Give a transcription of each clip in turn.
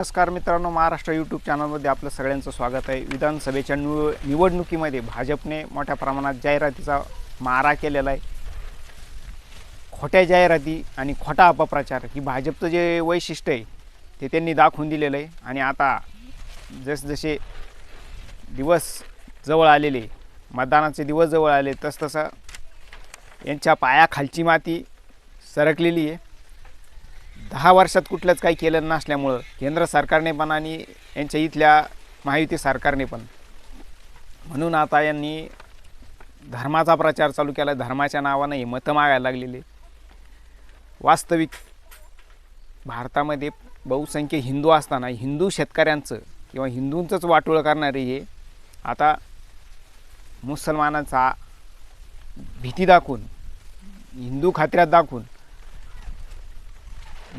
नमस्कार मित्रांनो महाराष्ट्र यूट्यूब चॅनलमध्ये आपलं सगळ्यांचं स्वागत आहे. विधानसभेच्या निव निवडणुकीमध्ये भाजपने मोठ्या प्रमाणात जाहिरातीचा मारा केलेला आहे. खोट्या जाहिराती आणि खोटा अपप्रचार ही भाजपचं जे वैशिष्ट्य आहे ते त्यांनी दाखवून दिलेलं आहे. आणि आता जसजसे दिवस जवळ आलेले मतदानाचे दिवस जवळ आले तसतसं यांच्या पायाखालची माती सरकलेली आहे. दहा वर्षात कुठलंच काही केलं नसल्यामुळं केंद्र सरकारने पण आणि यांच्या इथल्या महायुती सरकारने पण. म्हणून आता यांनी धर्माचा प्रचार चालू केला धर्माच्या नावानं हे मतं मागायला लागलेले वास्तविक भारतामध्ये बहुसंख्य हिंदू असताना हिंदू शेतकऱ्यांचं किंवा हिंदूंचंच वाटोळं करणारे हे आता मुसलमानांचा भीती दाखवून हिंदू खात्र्यात दाखवून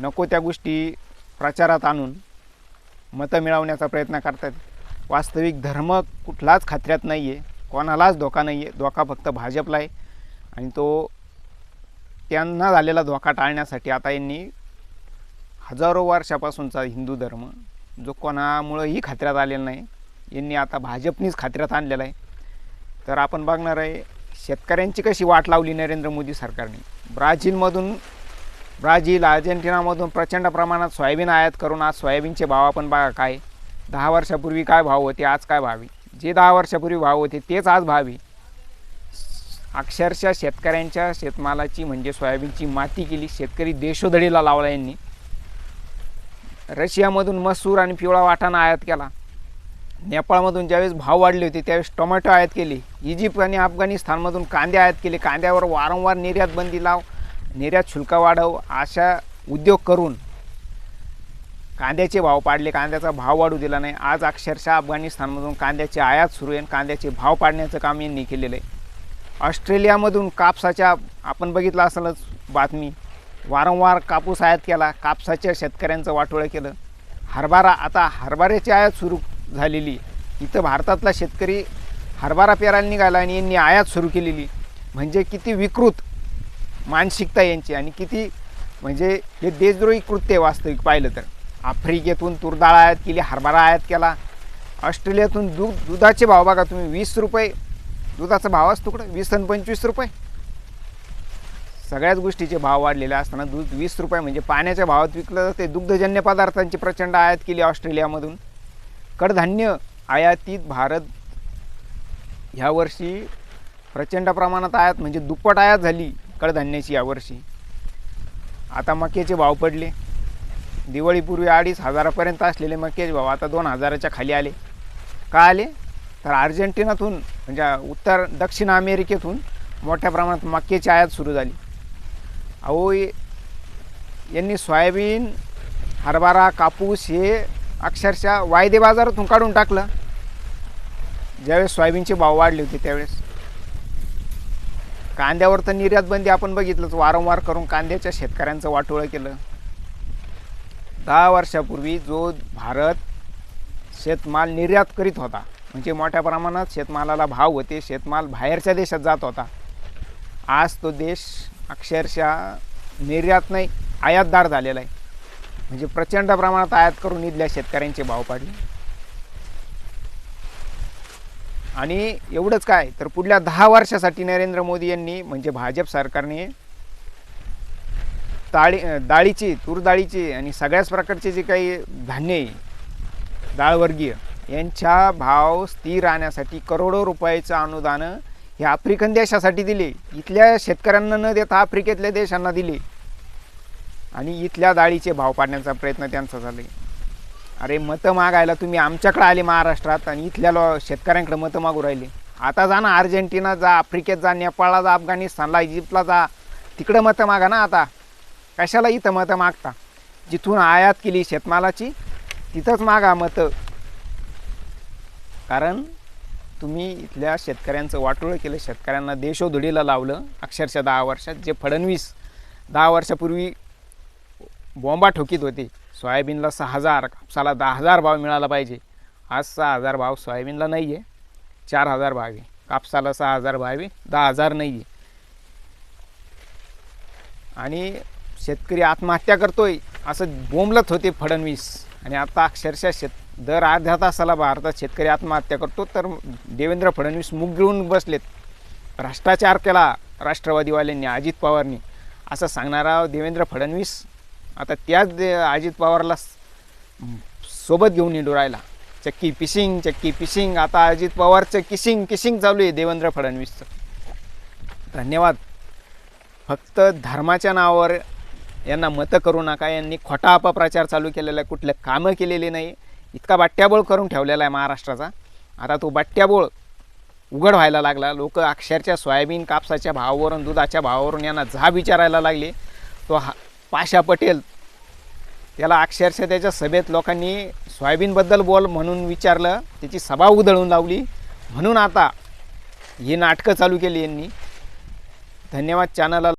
नको त्या गोष्टी प्रचारात आणून मतं मिळवण्याचा प्रयत्न करतात वास्तविक धर्म कुठलाच खात्र्यात नाही आहे कोणालाच धोका नाही आहे धोका फक्त भाजपला आहे. आणि तो त्यांना झालेला धोका टाळण्यासाठी आता यांनी हजारो वर्षापासूनचा हिंदू धर्म जो कोणामुळंही खात्र्यात आलेला नाही यांनी आता भाजपनीच खात्र्यात आणलेला आहे. तर आपण बघणार आहे शेतकऱ्यांची कशी वाट लावली नरेंद्र मोदी सरकारने? ब्राझीलमधून ब्राझील अर्जेंटिनामधून प्रचंड प्रमाणात सोयाबीन आयात करून आज सोयाबीनचे भाव आपण बघा काय. दहा वर्षापूर्वी काय भाव होते आज काय भावी? जे दहा वर्षापूर्वी भाव होते तेच आज भावी. अक्षरशः शेतकऱ्यांच्या शेतमालाची म्हणजे सोयाबीनची माती केली शेतकरी देशोधडीला लावला यांनी. रशियामधून मसूर आणि पिवळा वाटाणा आयात केला. नेपाळमधून ज्यावेळेस भाव वाढले होते त्यावेळेस टोमॅटो आयात केले. इजिप्त आणि अफगाणिस्तानमधून कांदे आयात केले. कांद्यावर वारंवार निर्यात बंदी लाव निर्यात शुल्क वाढव अशा उद्योग करून. कांद्याचे भाव पाडले कांद्याचा भाव वाढू दिला नाही. आज अक्षरशः अफगाणिस्तानमधून कांद्याची आयात सुरू आहे आणि कांद्याचे भाव पाडण्याचं काम यांनी केलेलं आहे. ऑस्ट्रेलियामधून कापसाच्या आपण बघितलं असलंच बातमी वारंवार कापूस आयात केला कापसाच्या शेतकऱ्यांचं वाटोळं केलं. हरभरा आता हरभऱ्याची आयात सुरू झालेली. इथं भारतातला शेतकरी हरभरा पेरायला निघाला आणि यांनी आयात सुरू केलेली. म्हणजे किती विकृत मानसिकता यांची आणि किती म्हणजे हे देशद्रोही कृत्य वास्तविक पाहिलं तर. आफ्रिकेतून तुरडाळ आयात केली हरभरा आयात केला. ऑस्ट्रेलियातून दूध दुधाचे भाव बघा तुम्ही वीस रुपये दुधाचा भाव असतो कुठं? वीस आणि पंचवीस रुपये. सगळ्याच गोष्टीचे भाव वाढलेले असताना दूध वीस रुपये म्हणजे पाण्याच्या भावात विकलं जाते. दुग्धजन्य पदार्थांची प्रचंड आयात केली ऑस्ट्रेलियामधून. कडधान्य आयातीत भारत ह्या वर्षी प्रचंड प्रमाणात आयात म्हणजे दुप्पट आयात झाली. कडधान्याची यावर्षी आता मक्याचे भाव पडले. दिवाळीपूर्वी अडीच हजारापर्यंत असलेले मक्याचे भाव आता दोन हजाराच्या खाली आले. का आले? तर अर्जेंटिनातून म्हणजे उत्तर दक्षिण अमेरिकेतून मोठ्या प्रमाणात मक्याची आयात सुरू झाली. अहो यांनी सोयाबीन हरभरा कापूस हे अक्षरशः वायदे बाजारातून काढून टाकलं. ज्यावेळेस सोयाबीनचे भाव वाढले होते त्यावेळेस. कांद्यावर तर निर्यात बंदी आपण बघितलंच. वारंवार करून कांद्याच्या शेतकऱ्यांचं वाटोळं केलं. दहा वर्षापूर्वी जो भारत शेतमाल निर्यात करीत होता म्हणजे मोठ्या प्रमाणात शेतमालाला भाव होते शेतमाल बाहेरच्या देशात जात होता. आज तो देश अक्षरशः निर्यात नाही आयातदार झालेला आहे. म्हणजे प्रचंड प्रमाणात आयात करून इथल्या शेतकऱ्यांचे भाव पाडले. आणि एवढंच काय तर पुढल्या दहा वर्षासाठी नरेंद्र मोदी यांनी म्हणजे भाजप सरकारने ताळी डाळीची तूर डाळीची आणि सगळ्याच प्रकारचे जे काही धान्य आहे डाळवर्गीय यांच्या भाव स्थिर राहण्यासाठी करोडो रुपयाचं अनुदान हे आफ्रिकन देशासाठी दिले. इथल्या शेतकऱ्यांना न देता आफ्रिकेतल्या देशांना दिले. आणि इथल्या डाळीचे भाव पाडण्याचा प्रयत्न त्यांचा झाला अरे मतं मागायला तुम्ही आमच्याकडे आले महाराष्ट्रात आणि इथल्या लो शेतकऱ्यांकडे मतं मागू राहिले. आता जा ना अर्जेंटिना जा आफ्रिकेत जा नेपाळला जा अफगाणिस्तानला इजिप्तला जा. तिकडं मतं मागा ना आता. कशाला इथं मतं मागता? जिथून आयात केली शेतमालाची तिथंच मागा मतं. कारण तुम्ही इथल्या शेतकऱ्यांचं वाटोळं केलं शेतकऱ्यांना देशोधडीला लावलं. अक्षरशः दहा वर्षात जे फडणवीस दहा वर्षापूर्वी बॉम्बा ठोकीत होते सोयाबीनला सहा हजार कापसाला दहा हजार भाव मिळाला पाहिजे. आज सहा हजार भाव सोयाबीनला नाही आहे चार हजार भाव आहे. कापसाला सहा हजार भाव आहे. दहा हजार नाही आहे आणि शेतकरी आत्महत्या करतोय. असं बोंबलत होते फडणवीस. आणि आता अक्षरशः शेत दर अर्ध्या तासाला भारतात शेतकरी आत्महत्या करतो. तर देवेंद्र फडणवीस मुग घेऊन बसलेत. भ्रष्टाचार केला राष्ट्रवादीवाल्यांनी अजित पवारनी. असं सांगणारा देवेंद्र फडणवीस आता त्याच दे- अजित पवारला सोबत घेऊन निंडू राहिला चक्की पिशिंग चक्की पिशिंग. आता अजित पवारचं किशिंग किशिंग चालू आहे देवेंद्र फडणवीसचं. धन्यवाद. फक्त धर्माच्या नावावर यांना मतं करू नका. यांनी खोटा अपप्रचार चालू केलेला आहे. कुठले कामं केलेली नाही. इतका बट्ट्याबोळ करून ठेवलेला आहे महाराष्ट्राचा. आता तो बट्ट्याबोळ उघड व्हायला लागला. लोक अक्षरशः सोयाबीन कापसाच्या भावावरून दुधाच्या भावावरून यांना जा विचारायला लागले. तो हा पाशा पटेल. त्याला अक्षरशः त्याच्या सभेत लोकांनी सोयाबीनबद्दल बोल म्हणून विचारलं. त्याची सभा उधळून लावली. म्हणून आता ही नाटकं चालू केली यांनी. धन्यवाद चॅनलला